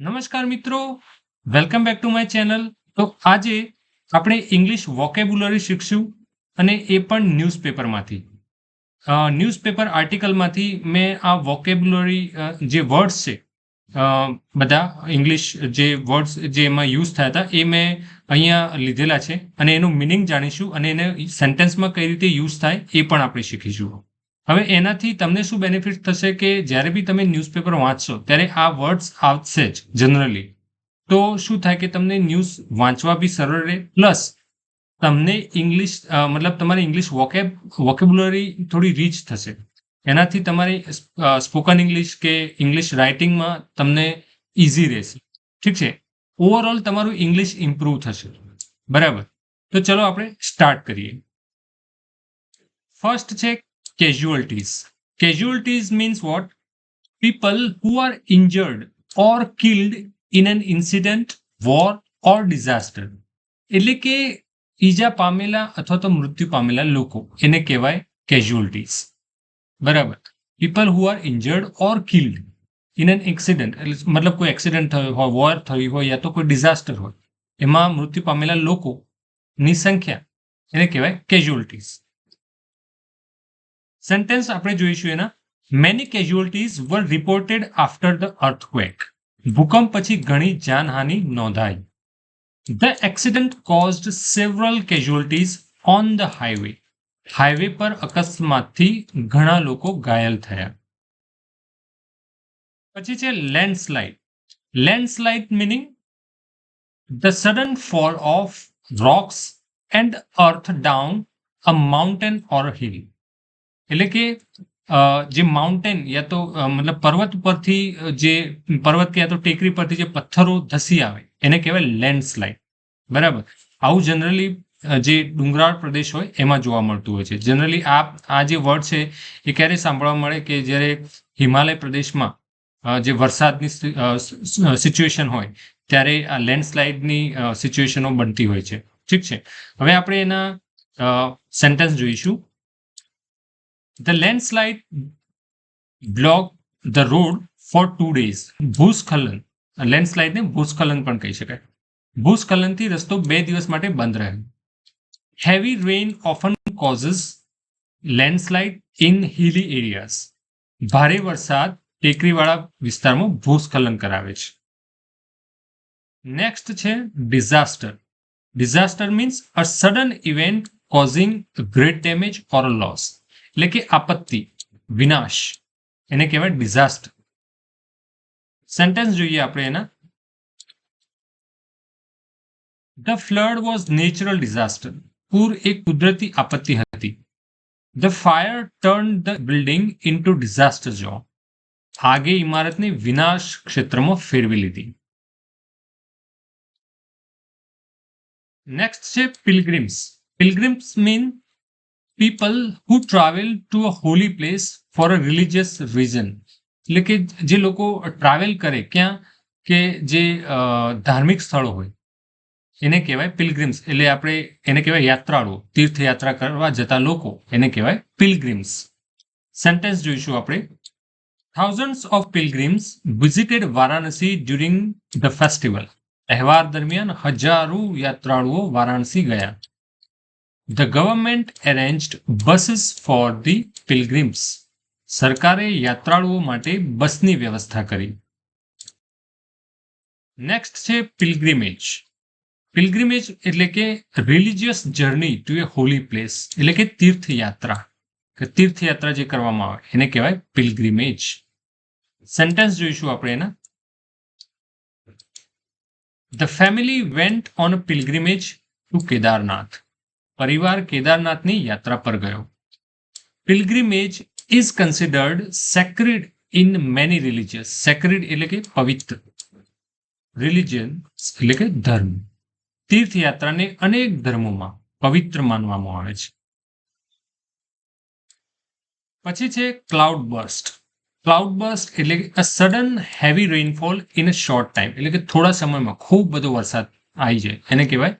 નમસ્કાર મિત્રો. Welcome back to my channel તો આજે આપણે ઇંગ્લિશ વોકેબ્યુલરી શીખશું અને એ પણ ન્યૂઝપેપરમાંથી ન્યૂઝપેપર આર્ટિકલમાંથી મેં આ વોકેબ્યુલરી જે વર્ડ્સ છે બધા ઇંગ્લિશ જે વર્ડ્સ જે એમાં યુઝ થયા હતા, એ મેં અહીંયા લીધેલા છે અને એનું મિનિંગ જાણીશું અને એને સેન્ટેન્સમાં કઈ રીતે યુઝ થાય એ પણ આપણે શીખીશું. હવે એનાથી તમને શું બેનિફિટ થશે કે જ્યારે બી તમે ન્યૂઝપેપર વાંચશો, ત્યારે આ વર્ડ્સ આવશે જ જનરલી તો શું થાય કે તમને ન્યૂઝ વાંચવા બી સરળ રહે પ્લસ તમને ઇંગ્લિશ મતલબ તમારી ઇંગ્લિશ વોકેબ વોકેબ્યુલરી થોડી રીચ થશે. એનાથી તમારી સ્પોકન ઇંગ્લિશ કે ઇંગ્લિશ રાઇટિંગમાં તમને ઇઝી રહેશે. ઠીક છે? ઓવરઓલ તમારું ઇંગ્લિશ ઇમ્પ્રૂવ થશે. બરાબર? તો ચલો આપણે સ્ટાર્ટ કરીએ. ફર્સ્ટ છે casualties. Casualties means what? People who are injured or killed in an incident, war or disaster. એટલે કે ઈજા પામેલા અથવા તો મૃત્યુ પામેલા લોકો એને કહેવાય કેઝ્યુઅલ્ટીઝ બરાબર people who are injured or killed in an accident એટલે મતલબ કોઈ એક્સિડન્ટ થયો હોય વોર થયું હોય યા તો કોઈ ડિઝાસ્ટર હોય એમાં મૃત્યુ પામેલા લોકોની સંખ્યા એને કહેવાય કેઝ્યુઅલ્ટીઝ સેન્ટેન્સ આપણે જોઈશું એના. Many casualties were reported after the earthquake ભૂકંપ પછી ઘણી જાનહાનિ નોંધાઈ. The accident caused several casualties on the highway highway પર અકસ્માતથી ઘણા લોકો ઘાયલ થયા. પછી છે landslide landslide meaning the sudden fall of rocks and earth down a mountain or hill એટલે કે જે માઉન્ટેન યા તો મતલબ પર્વત પરથી જે પર્વત કે યા તો ટેકરી પરથી જે પથ્થરો ધસી આવે, એને કહેવાય લેન્ડસ્લાઇડ બરાબર? આવું જનરલી જે ડુંગરાળ પ્રદેશ હોય, એમાં જોવા મળતું હોય છે. જનરલી આ આ જે વર્ડ છે, એ ક્યારે સાંભળવા મળે કે જ્યારે હિમાલય પ્રદેશમાં જે વરસાદની સિચ્યુએશન હોય, ત્યારે આ લેન્ડસ્લાઇડની સિચ્યુએશનો બનતી હોય છે. ઠીક છે? હવે આપણે એના સેન્ટેન્સ જોઈશું. The landslide blocked the road for two days. ભૂસ્ખલન. લેન્ડસ્લાઇડને ભૂસ્ખલન પણ કહી શકાય. ભૂસ્ખલનથી રસ્તો બે દિવસ માટે બંધ રહ્યો heavy rain often causes landslide in hilly areas ભારે વરસાદ ટેકરીવાળા વિસ્તારમાં ભૂસ્ખલન કરાવે છે. નેક્સ્ટ છે disaster disaster means a sudden event causing great damage or loss એટલે કે આપત્તિ, વિનાશ. એને કહેવાય ડિઝાસ્ટર સેન્ટેન્સ જોઈએ આપણે એના. The flood was natural disaster પૂર એક કુદરતી આપત્તિ હતી. The fire turn the building into disaster zone આગે ઇમારતને વિનાશ ક્ષેત્રમાં ફેરવી લીધી. નેક્સ્ટ છે pilgrims pilgrims mean people who travel to a holy place for a religious reason એટલે કે જે લોકો ટ્રાવેલ કરે ક્યાં? કે જે ધાર્મિક સ્થળો હોય. એને કહેવાય પિલગ્રિમ્સ એટલે આપણે એને કહેવાય યાત્રાળુઓ. તીર્થયાત્રા કરવા જતા લોકો એને કહેવાય પિલગ્રિમ્સ સેન્ટેન્સ જોઈશું આપણે. Thousands of pilgrims visited Varanasi during the festival તહેવાર દરમિયાન હજારો યાત્રાળુઓ વારાણસી ગયા. The government arranged buses for the pilgrims. સરકારે યાત્રાળુઓ માટે બસની વ્યવસ્થા કરી. નેક્સ્ટ છે પિલગ્રિમેજ પિલગ્રિમેજ એટલે કે religious journey to a holy place એટલે કે તીર્થયાત્રા. કે તીર્થયાત્રા જે કરવામાં આવે, એને કહેવાય પિલગ્રિમેજ સેન્ટેન્સ જોઈશું આપણે એના. The family went on pilgrimage to Kedarnath. પરિવાર કેદારનાથની યાત્રા પર ગયો. Pilgrimage is considered sacred in many religious sacred એટલે કે પવિત્ર. રિલિજિયન એટલે કે ધર્મ. તીર્થયાત્રાને અનેક ધર્મોમાં પવિત્ર માનવામાં આવે છે. પછી છે ક્લાઉડ બર્સ્ટ ક્લાઉડ બર્સ્ટ એટલે કે a sudden heavy rainfall in a short time એટલે કે થોડા સમયમાં ખૂબ બધો વરસાદ આવી જાય. એને કહેવાય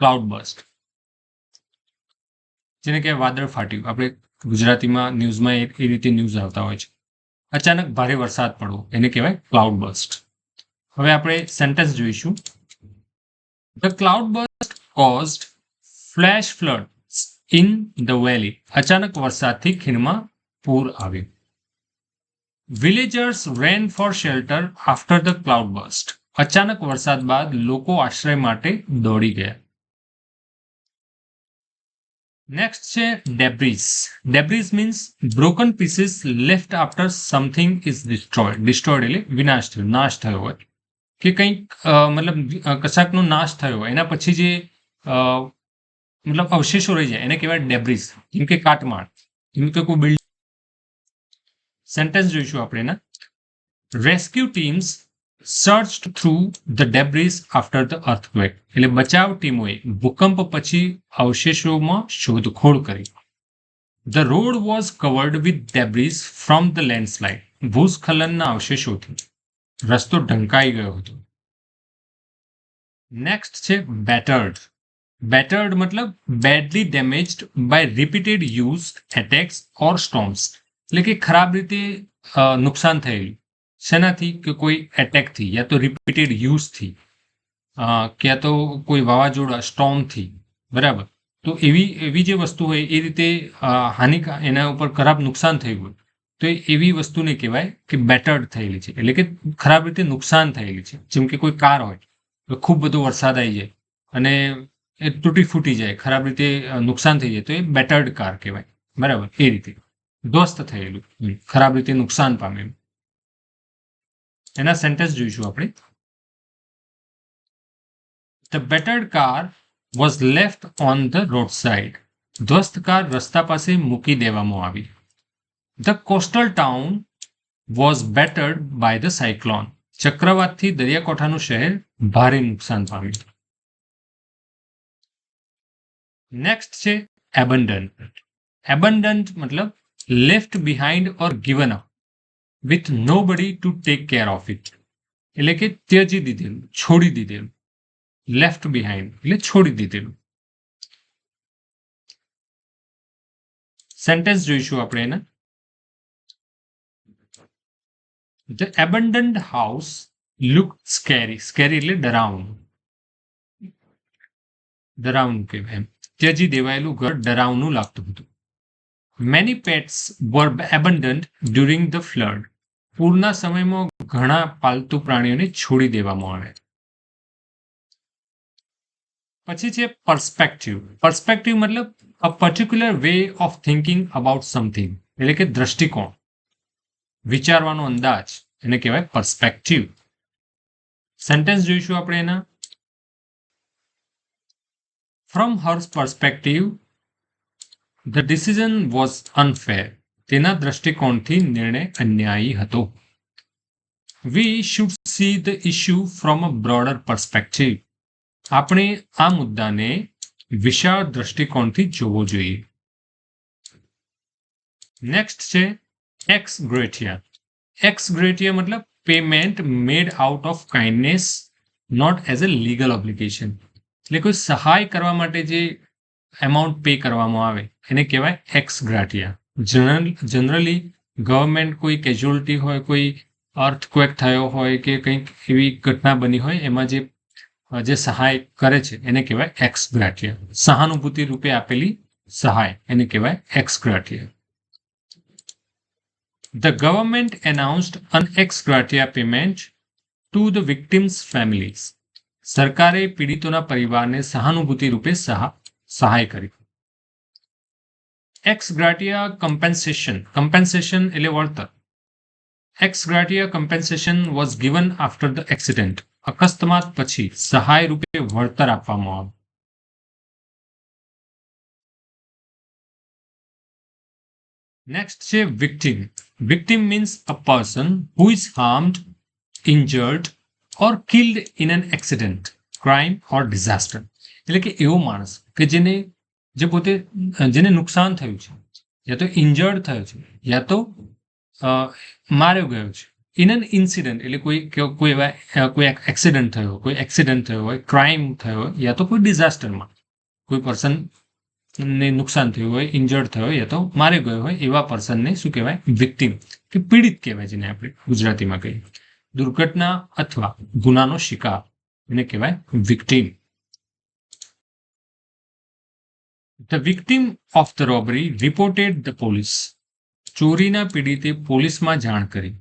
ક્લાઉડ બર્સ્ટ જેને કહેવાય વાદળ ફાટ્યું. આપણે ગુજરાતીમાં ન્યૂઝમાં એ રીતે ન્યૂઝ આવતા હોય છે. અચાનક ભારે વરસાદ પડવો એને કહેવાય ક્લાઉડ બસ્ટ હવે આપણે સેન્ટેન્સ જોઈશું. The cloudburst caused flash flood in the valley અચાનક વરસાદથી ખીણમાં પૂર આવ્યું. Villagers ran for shelter after the cloudburst અચાનક વરસાદ બાદ લોકો આશ્રય માટે દોડી ગયા. નેક્સ્ટ છે debris debris means broken pieces left after something is destroyed destroyed એટલે વિનાશ થયો, નાશ થયો હોય. કે કંઈક મતલબ કશાકનો નાશ થયો હોય. એના પછી જે મતલબ અવશેષો રહી જાય, એને કહેવાય ડેબ્રીઝ જેમ કે કાટમાળ, જેમ કે કોઈ બિલ્ડિંગ સેન્ટેન્સ જોઈશું આપણે એના. Rescue teams search through the debris after the earthquake એટલે બચાવ ટીમોએ ભૂકંપ પછી અવશેષોમાં શોધખોળ કરી. The road was covered with debris from the landslide ભૂસ્ખલનના અવશેષોથી. રસ્તો ઢંકાઈ ગયો હતો. નેક્સ્ટ છે બેટર્ડ બેટર્ડ મતલબ badly damaged by repeated use attacks or storms એટલે કે ખરાબ રીતે નુકસાન થયેલું. શેનાથી કે કોઈ એટેકથી યા તો રિપીટેડ યુઝથી કે યા તો કોઈ વાવાઝોડા સ્ટોમથી બરાબર? તો એવી એવી જે વસ્તુ હોય એ રીતે હાનિકા, એના ઉપર ખરાબ નુકસાન થયું હોય, તો એવી વસ્તુને કહેવાય કે બેટર્ડ થયેલી છે. એટલે કે ખરાબ રીતે નુકસાન થયેલી છે. જેમ કે કોઈ કાર હોય, તો ખૂબ બધો વરસાદ આવી જાય અને એ તૂટી ફૂટી જાય, ખરાબ રીતે નુકસાન થઈ જાય, તો એ બેટર્ડ કાર કહેવાય. બરાબર? એ રીતે. ધ્વસ્ત થયેલું, ખરાબ રીતે નુકસાન પામેલું. એના સેન્ટેન્સ જોઈશું આપણે. The battered car was left on the roadside ધ્વસ્ત car રસ્તા પાસે મૂકી દેવામાં આવી. The coastal town was battered by the cyclone ચક્રવાતથી દરિયાકોઠાનું શહેર ભારે નુકસાન પામ્યું. નેક્સ્ટ છે એબન્ડન્ટ એબન્ડન્ટ મતલબ left behind or given up with nobody to take care of it એટલે કે ત્યજી દીધેલું, છોડી દીધેલું લેફ્ટ બિહાઇન્ડ એટલે છોડી દીધેલું. સેન્ટેન્સ જોઈશું આપણે એના. The abandoned house look scary scary એટલે ડરાવણું. ડરાવણું કહેવાય એમ. ત્યજી દેવાયેલું ઘર ડરાવનું લાગતું હતું. Many pets were abandoned during the flood પૂરના સમયમાં ઘણા પાલતુ પ્રાણીઓને છોડી દેવામાં આવે પછી છે પર્સપેક્ટિવ પર્સપેક્ટિવ મતલબ a particular way of thinking about something એટલે કે દ્રષ્ટિકોણ. વિચારવાનો અંદાજ. એને કહેવાય પર્સ્પેક્ટિવ સેન્ટેન્સ જોઈશું આપણે એના. From hers perspective the decision was unfair તેના દ્રષ્ટિકોણથી નિર્ણય અન્યાયી હતો. We should see the issue from a broader perspective આપણે આ મુદ્દાને વિશાળ દ્રષ્ટિકોણથી જોવો જોઈએ. નેક્સ્ટ છે એક્સ ગ્રેટિયા એક્સ ગ્રેટિયા મતલબ payment made out of kindness not as a legal obligation એટલે કોઈ સહાય કરવા માટે જે એમાઉન્ટ પે કરવામાં આવે, એને કહેવાય એક્સ ગ્રાટિયા જનરલ ગવર્મેન્ટ કોઈ કેઝ્યુઅલિટી હોય, કોઈ અર્થક્વેક થયો હોય કે કંઈક એવી ઘટના બની હોય, એમાં જે જે સહાય કરે છે, એને કહેવાય એક્સ ગ્રાટિયા સહાનુભૂતિ રૂપે આપેલી સહાય, એને કહેવાય ex gratia the government announced an ex gratia payment to the victims families સરકારે પીડિતોના પરિવારને સહાનુભૂતિ રૂપે સહાય કરી. એક્સ ગ્રાટિયા કમ્પેન્સેશન કમ્પેન્સેશન એટલે વળતર ex gratia compensation was given after the accident અકસ્માત પછી સહાય રૂપે વળતર આપવામાં આવ્યું. નેક્સ્ટ છે victim victim means a person who is harmed injured or killed in an accident crime or disaster એટલે કે એવો માણસ કે જેને જે પોતે જેને નુકસાન થયું છે. યા તો ઇન્જર્ડ થયો છે. યા તો માર્યો ગયો છે. ઇન એન ઇન્સિડન્ટ એટલે કોઈ કોઈ એવા કોઈ એક્સિડન્ટ થયો કોઈ એક્સિડન્ટ થયો હોય ક્રાઇમ થયો હોય, યા તો કોઈ ડિઝાસ્ટરમાં કોઈ પર્સન ને નુકસાન થયું હોય ઇન્જર્ડ થયો હોય, યા તો માર્યો ગયો હોય, એવા પર્સનને શું કહેવાય? વિક્ટિમ કે પીડિત કહેવાય જેને આપણે ગુજરાતીમાં કહીએ. દુર્ઘટના અથવા ગુનાનો શિકાર એને કહેવાય victim the victim of the robbery reported the police ચોરીના પીડિતે પોલીસમાં જાણ કરી.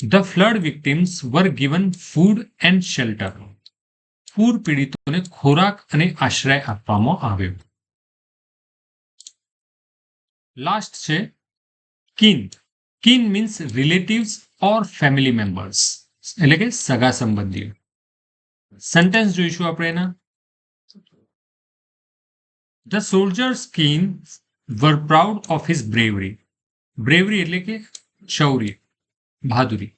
The flood victims were given food and shelter પૂર પીડિતોને ખોરાક અને આશ્રય આપવામાં આવ્યો. લાસ્ટ છે kin kin means relatives or family members એટલે કે સગા સંબંધીઓ. સેન્ટેન્સ જોઈશું આપણે એના. The soldiers kin were proud of his bravery bravery એટલે કે શૌર્ય, બહાદુરી.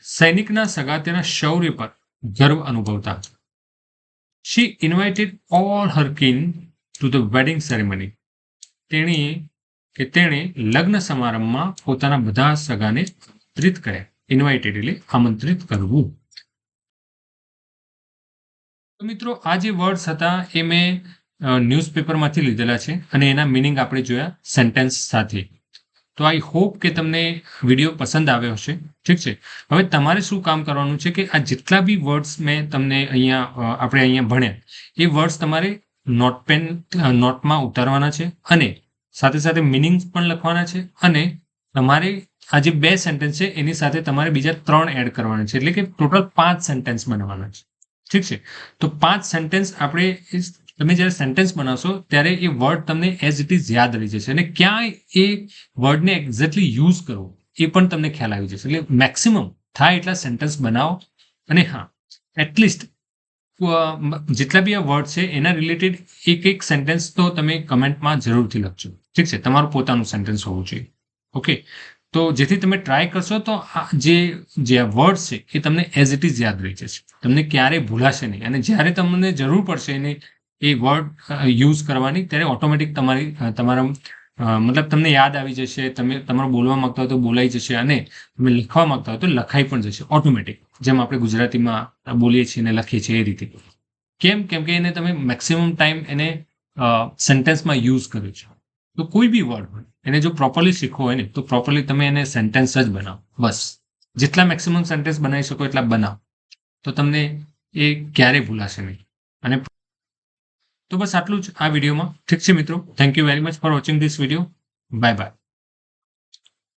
સૈનિકના સગા તેના શૌર્ય પર ગર્વ અનુભવતા. હતા she invited all her kin to the wedding ceremony તેણે કે તેણે લગ્ન સમારંભમાં પોતાના બધા સગાને આમંત્રિત કર્યા. ઇન્વાઇટેડ એટલે આમંત્રિત કરવું. તો મિત્રો, આ જે વર્ડ્સ હતા, એ મેં ન્યૂઝપેપરમાંથી લીધેલા છે અને એના મિનિંગ આપણે જોયા સેન્ટેન્સ સાથે. તો આઈ હોપ કે તમને વીડિયો પસંદ આવ્યો હશે. ઠીક છે? હવે તમારે શું કામ કરવાનું છે કે આ જેટલા બી વર્ડ્સ મેં તમને અહીંયા આપણે અહીંયા ભણ્યા, એ વર્ડ્સ તમારે નોટપેન નોટમાં ઉતારવાના છે અને સાથે સાથે મિનિંગ પણ લખવાના છે અને તમારે આ જે બે સેન્ટેન્સ છે એની સાથે તમારે બીજા ત્રણ એડ કરવાના છે. એટલે કે ટોટલ પાંચ સેન્ટેન્સ બનાવવાના છે. ઠીક છે? તો પાંચ સેન્ટેન્સ આપણે તમે જ્યારે સેન્ટેન્સ બનાવશો, ત્યારે એ વર્ડ તમને એઝ ઇટ ઇઝ યાદ રહી જશે અને ક્યાંય એ વર્ડને એક્ઝેક્ટલી યુઝ કરવો એ પણ તમને ખ્યાલ આવી જશે. એટલે મેક્સિમમ થાય એટલા સેન્ટેન્સ બનાવો અને હા એટલીસ્ટ જેટલા બી આ વર્ડ છે, એના રિલેટેડ એક એક સેન્ટેન્સ તો તમે કમેન્ટમાં જરૂરથી લખજો. ઠીક છે? તમારું પોતાનું સેન્ટેન્સ હોવું જોઈએ. ઓકે તો જેથી તમે ટ્રાય કરશો, તો આ જે જે વર્ડ છે, એ તમને એઝ ઇટ ઇઝ યાદ રહી જશે. તમને ક્યારેય ભૂલાશે નહીં. અને જ્યારે તમને જરૂર પડશે એને એ વર્ડ યુઝ કરવાની ત્યારે ઓટોમેટિક તમારી તમારા મતલબ તમને યાદ આવી જશે, તમે, તમારું બોલવા માંગતા હોય તો બોલાઈ જશે અને તમે લખવા માંગતા હોય તો લખાઈ પણ જશે ઓટોમેટિક જેમ આપણે ગુજરાતીમાં બોલીએ છીએ અને લખીએ છીએ એ રીતે. કેમ? કેમ કે એને તમે મેક્સિમમ ટાઈમ એને સેન્ટેન્સમાં યુઝ કર્યો છે. તો કોઈ બી વર્ડ હોય, એને જો પ્રોપરલી શીખવો હોય ને, તો પ્રોપરલી તમે એને સેન્ટેન્સ જ બનાવો, બસ. જેટલા મેક્સિમમ સેન્ટેન્સ બનાવી શકો એટલા બનાવો. તો તમને એ ક્યારેય ભૂલાશે નહીં. અને તો બસ આટલું જ આ વિડીયોમાં. ઠીક છે મિત્રો. Thank you very much for watching this video bye bye